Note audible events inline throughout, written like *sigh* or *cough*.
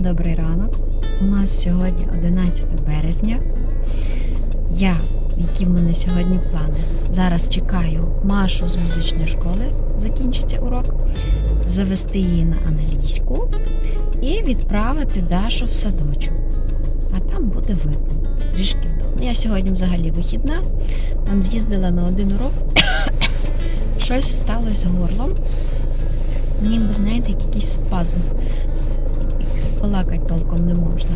Добрий ранок. У нас сьогодні 11 березня. Я, які в мене сьогодні плани, зараз чекаю Машу з музичної школи, закінчиться урок, завести її на англійську і відправити Дашу в садочок. А там буде видно. Трішки вдома. Я сьогодні взагалі вихідна, там з'їздила на один урок. *coughs* Щось сталося горлом. Ніби, знаєте, якийсь спазм. Балакати толком не можна.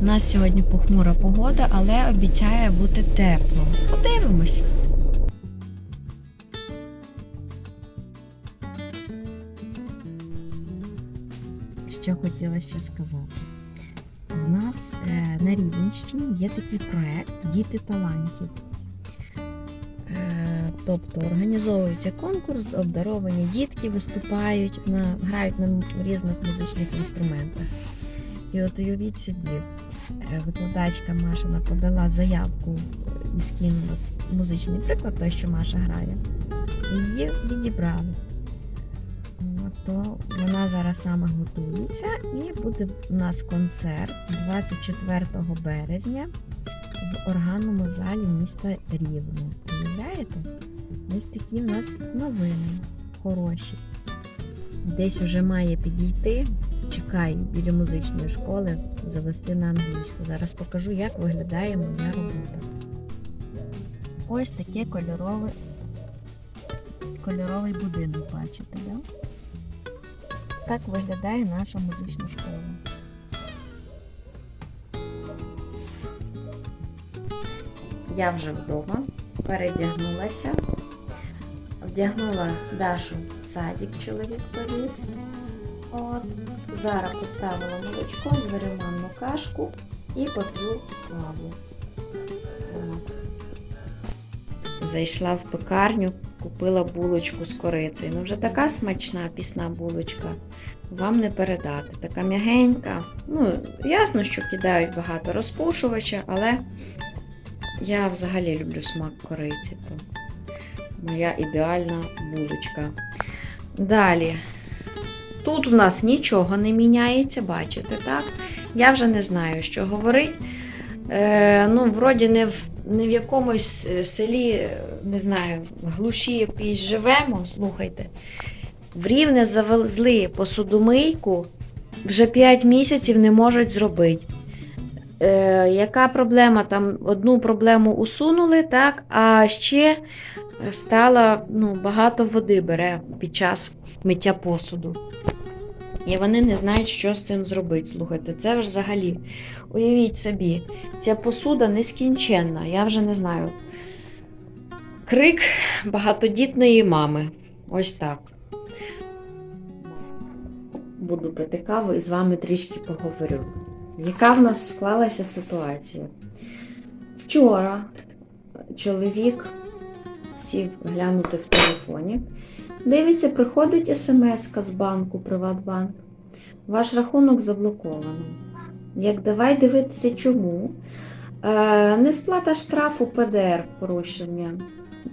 У нас сьогодні похмура погода, але обіцяє бути тепло. Подивимось. Що хотіла ще сказати. У нас е, на Рівненщині є такий проект Діти талантів. Е, Тобто організовується конкурс, обдаровані дітки виступають, на, грають на різних музичних інструментах. І от уявіть собі, е, викладачка Машина подала заявку і скинула музичний приклад, той, що Маша грає. Її відібрали. То вона зараз саме готується, і буде у нас концерт 24 березня в органному залі міста Рівне. Уявляєте? Ось такі в нас новини хороші. Десь уже має підійти. Чекаю біля музичної школи завести на англійську. Зараз покажу, як виглядає моя робота. Ось таке кольорове, кольоровий будинок, бачите, да? Так виглядає наша музична школа. Я вже вдома, передягнулася, вдягнула Дашу в садик, чоловік повіз. От. Зараз поставила молочко, зварю манну кашку і поп'ю каву. Зайшла в пекарню, купила булочку з корицею. Ну вже така смачна пісна булочка. Вам не передати. Така м'ягенька. Ну, ясно, що кидають багато розпушувача, але я взагалі люблю смак кориці. То моя ідеальна булочка. Далі. Тут у нас нічого не міняється, бачите, так? Я вже не знаю, що говорити. Е, ну, вроді не в, не в якомусь е, селі, е, не знаю, глуші якійсь живемо, слухайте. В Рівне завезли посудомийку, вже 5 місяців не можуть зробити. Е, яка проблема? Там одну проблему усунули, так, а ще стало ну, багато води бере під час миття посуду. І вони не знають, що з цим зробити. Слухайте, це ж взагалі. Уявіть собі, ця посуда нескінченна, я вже не знаю. Крик багатодітної мами. Ось так. Буду пити каву і з вами трішки поговорю. Яка в нас склалася ситуація? Вчора чоловік сів глянути в телефоні. Дивіться, приходить смс з банку Приватбанк. Ваш рахунок заблоковано. Як давай дивитися, чому? Е, несплата штрафу ПДР порушення.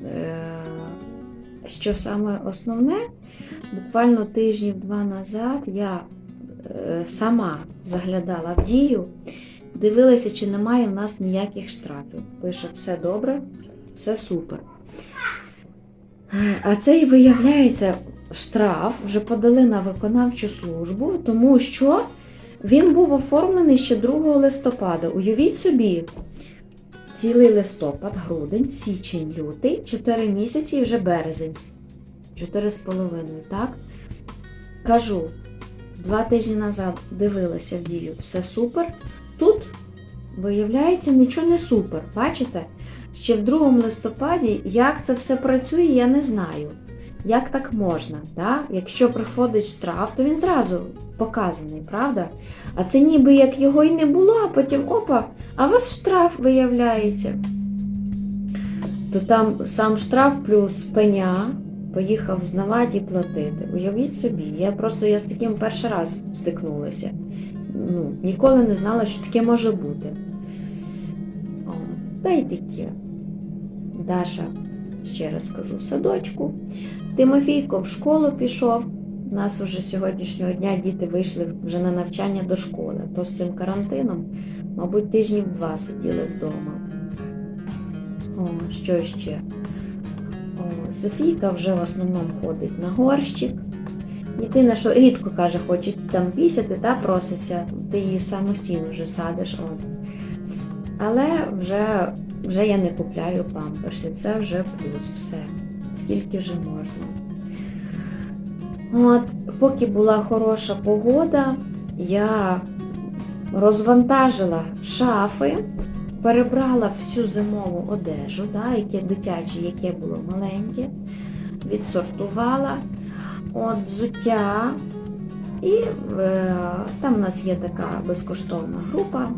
Е, що саме основне, буквально тижнів два назад я сама заглядала в дію, дивилася, чи немає в нас ніяких штрафів. Пише, все добре, все супер. А це і виявляється, штраф вже подали на виконавчу службу, тому що він був оформлений ще 2 листопада. Уявіть собі, цілий листопад, грудень, січень, лютий, 4 місяці і вже березень. 4,5, так? Кажу, два тижні назад дивилася в дію, все супер. Тут, виявляється, нічого не супер. Бачите? Ще в 2 листопаді, як це все працює, я не знаю. Як так можна? Да? Якщо приходить штраф, то він зразу показаний, правда? А це ніби як його і не було, а потім опа, а у вас штраф виявляється. То там сам штраф плюс пеня поїхав знавати і платити. Уявіть собі, я просто я з таким перший раз стикнулася. Ну, ніколи не знала, що таке може бути. О, та й таке. Даша, ще раз кажу, в садочку. Тимофійко в школу пішов. У нас уже з сьогоднішнього дня діти вийшли вже на навчання до школи. То з цим карантином, мабуть, тижнів два сиділи вдома. О, що ще? Софійка вже в основному ходить на горщик. Єдине, що рідко каже, хоче там пісяти та проситься, ти її самостійно вже садиш. От. Але вже, вже я не купляю памперсів, це вже плюс все. Скільки вже можна. От, поки була хороша погода, я розвантажила шафи, перебрала всю зимову одежу, да, яке дитяче, яке було маленьке, відсортувала от взуття. І е, там у нас є така безкоштовна група.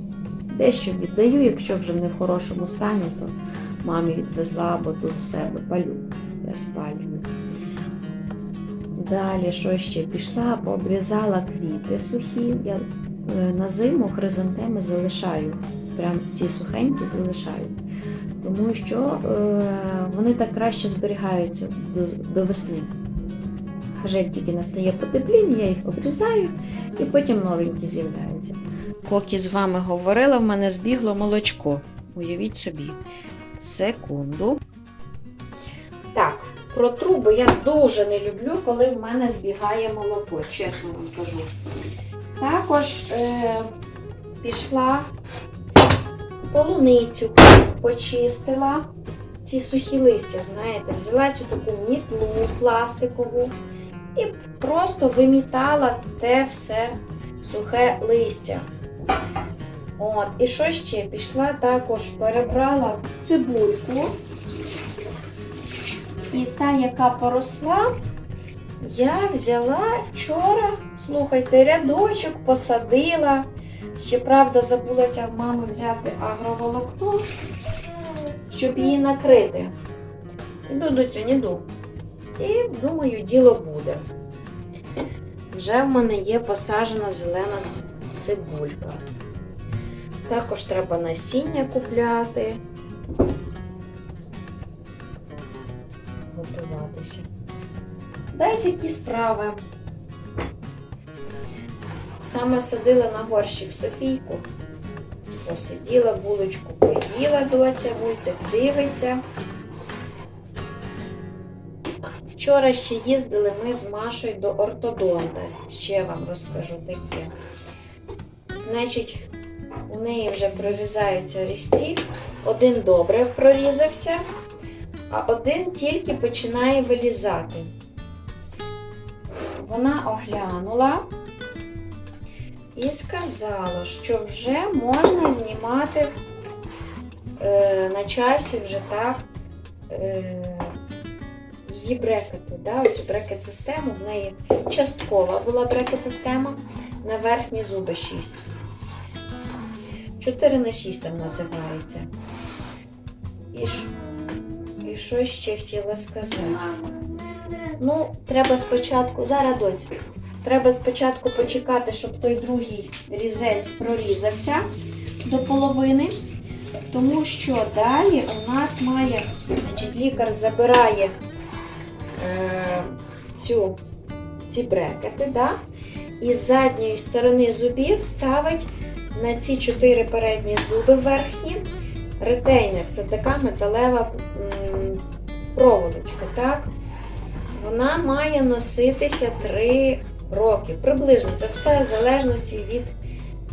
Дещо віддаю, якщо вже не в хорошому стані, то мамі відвезла, бо тут в себе палю. Я спалюю. Далі, що ще? Пішла, пообрізала квіти сухі. Я е, на зиму хризантеми залишаю. Прям ці сухенькі залишаю. Тому що е, вони так краще зберігаються до, до весни. Вже як тільки настає потепління, я їх обрізаю і потім новенькі з'являються. Поки з вами говорила, в мене збігло молочко. Уявіть собі. Секунду. Так, про труби я дуже не люблю, коли в мене збігає молоко, чесно вам кажу. Також е, пішла полуницю, почистила. Ці сухі листя, знаєте, взяла цю таку мітлу пластикову і просто вимітала те все сухе листя. От, і що ще? Пішла також перебрала цибульку. І та, яка поросла, я взяла вчора, слухайте, рядочок посадила. Ще, правда, забулася в мами взяти агроволокно, щоб її накрити. Іду до цю. І думаю, діло буде. Вже в мене є посаджена зелена цибулька. Також треба насіння купляти. Готуватися. Дай такі справи. Саме садила на горщик Софійку. Посиділа, булочку поїла доця, мультик дивиться. Вчора ще їздили ми з Машою до ортодонта. Ще вам розкажу таке. Значить, у неї вже прорізаються різці. Один добре прорізався, а один тільки починає вилізати. Вона оглянула і сказала, що вже можна знімати е, на часі вже так е, її брекети. Да? Оцю брекет-систему в неї часткова була брекет-система на верхні зуби 6. 4 на 6 там називається. І, ш... і що ще хотіла сказати? Ну, треба спочатку, зараз доць, треба спочатку почекати, щоб той другий різець прорізався до половини, тому що далі у нас має, значить, лікар забирає е, цю, ці брекети, да? і з задньої сторони зубів ставить на ці чотири передні зуби верхні ретейнер. Це така металева проволочка. так? Вона має носитися 3 роки. Приблизно це все в залежності від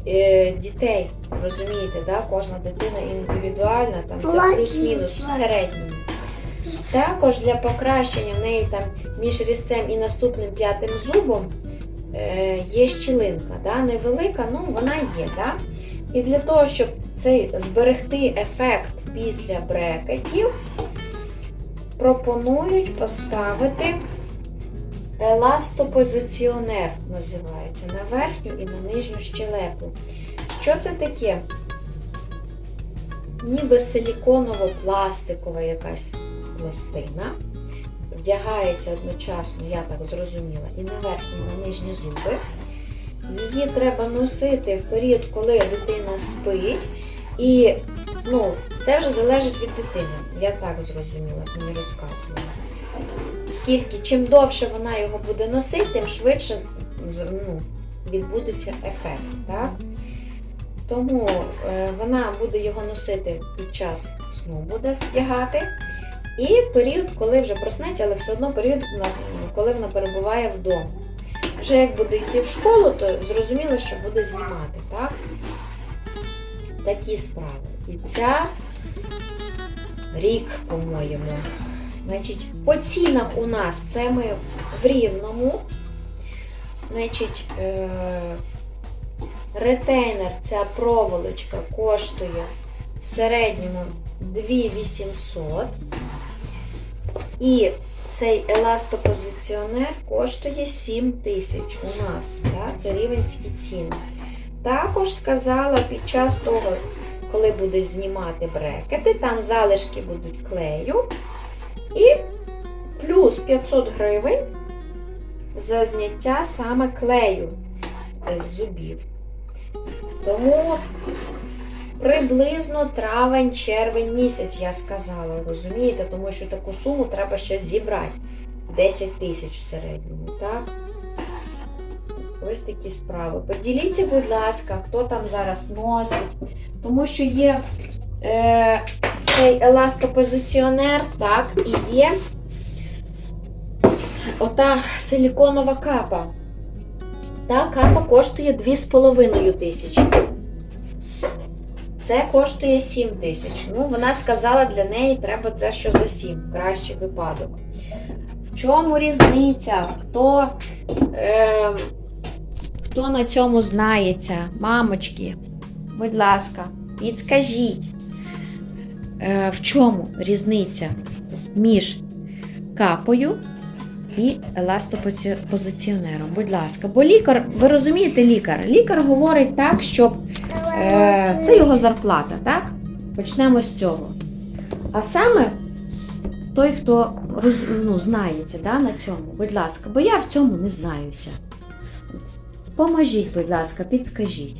е, дітей. Розумієте, да? кожна дитина індивідуальна, там це плюс-мінус в середньому. Також для покращення в неї там між різцем і наступним п'ятим зубом е, є щілинка. Да? Невелика, ну вона є. Да? І для того, щоб цей зберегти ефект після брекетів, пропонують поставити еластопозиціонер, називається, на верхню і на нижню щелепу. Що це таке? Ніби силіконово-пластикова якась пластина. Вдягається одночасно, я так зрозуміла, і на верхні, і на нижні зуби. Її треба носити в період, коли дитина спить. І Ну, це вже залежить від дитини. Я так зрозуміла, мені розказували. Скільки, чим довше вона його буде носити, тим швидше ну, відбудеться ефект. Так? Тому е, вона буде його носити під час сну, буде вдягати. І період, коли вже проснеться, але все одно період, коли вона перебуває вдома. Вже як буде йти в школу, то зрозуміло, що буде знімати, так? Такі справи. І ця рік, по-моєму. Значить, по цінах у нас це ми в рівному. Значить, е- ретейнер, ця проволочка коштує в середньому 2800. І цей еластопозиціонер коштує 7 тисяч у нас. Да? Це рівенські ціни. Також сказала під час того, коли буде знімати брекети, там залишки будуть клею. І плюс 500 гривень за зняття саме клею з зубів. Тому приблизно травень-червень місяць, я сказала, розумієте, тому що таку суму треба ще зібрати. 10 тисяч в середньому, так? Ось такі справи. Поділіться, будь ласка, хто там зараз носить, тому що є е, цей еластопозиціонер, так, і є ота силіконова капа. Та капа коштує 2,5 тисячі. Це коштує 7 тисяч. Ну, вона сказала, для неї треба це що за 7, кращий випадок. В чому різниця? Хто, е, хто на цьому знається? Мамочки, будь ласка, підскажіть, е, в чому різниця між капою і еластопозиціонером? Будь ласка, бо лікар, ви розумієте, лікар? Лікар говорить так, щоб Е, це його зарплата, так? Почнемо з цього. А саме той, хто роз, ну, знається да, на цьому, будь ласка, бо я в цьому не знаюся. Поможіть, будь ласка, підскажіть.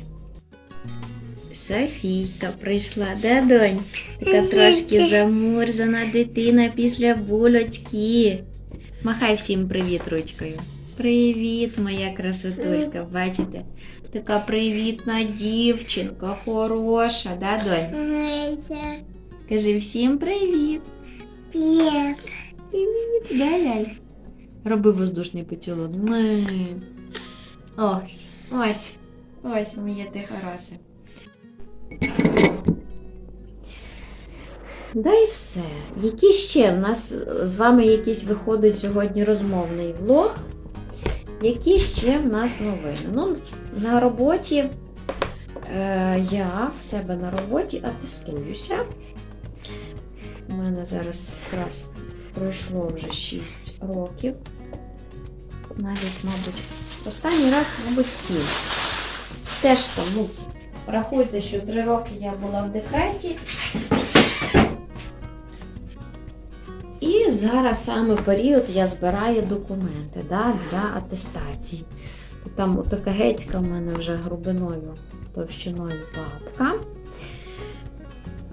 Софійка прийшла, де донь? Така трошки замурзана дитина після булочки. Махай всім привіт ручкою. Привіт, моя красотулька, бачите? Така привітна дівчинка, хороша, да, донь? Кажи всім привіт. Привет. Привіт, да, ляль? Роби воздушний поцілунок. Ось, ось, ось моє ти хороше. Да і все. Які ще в нас з вами якийсь виходить сьогодні розмовний влог? Які ще в нас новини? Ну, на роботі е, я в себе на роботі атестуюся. У мене зараз якраз пройшло вже 6 років. Навіть, мабуть, останній раз, мабуть, 7. Теж там, ну, рахуйте, що 3 роки я була в декреті. І зараз саме період я збираю документи да, для атестації. Там така гецька в мене вже грубиною, товщиною папка.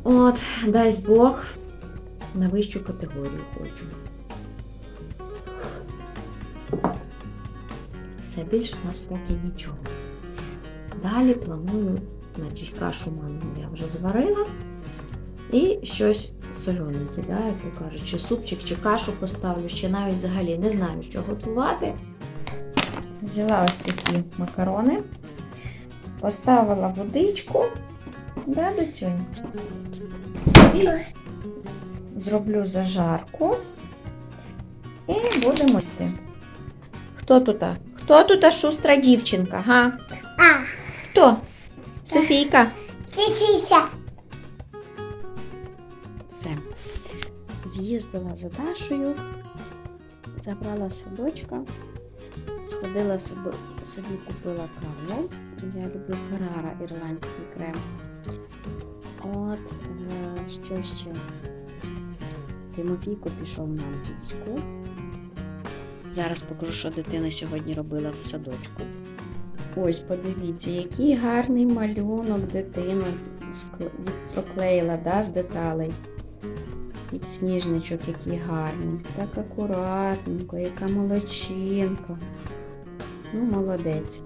От, дасть Бог, на вищу категорію хочу. Все більше в нас поки нічого. Далі планую, значить, кашу манну я вже зварила. І щось солененьке, да, як то кажуть, чи супчик, чи кашу поставлю, ще навіть взагалі не знаю, що готувати. Взяла ось такі макарони, поставила водичку, да, до цього. І зроблю зажарку і будемо їсти. Хто тут? Хто тут шустра дівчинка? Га? А, Хто? Софійка. тисяча. Все. З'їздила за Дашою, забрала садочка, сходила собі, собі купила каву. Я люблю Феррара ірландський крем. От, е, що ще? Тимофійко пішов на англійську. Зараз покажу, що дитина сьогодні робила в садочку. Ось, подивіться, який гарний малюнок дитина проклеїла да, з деталей. Підсніжничок який гарний. Так акуратненько, яка молодчинка. Ну, молодець.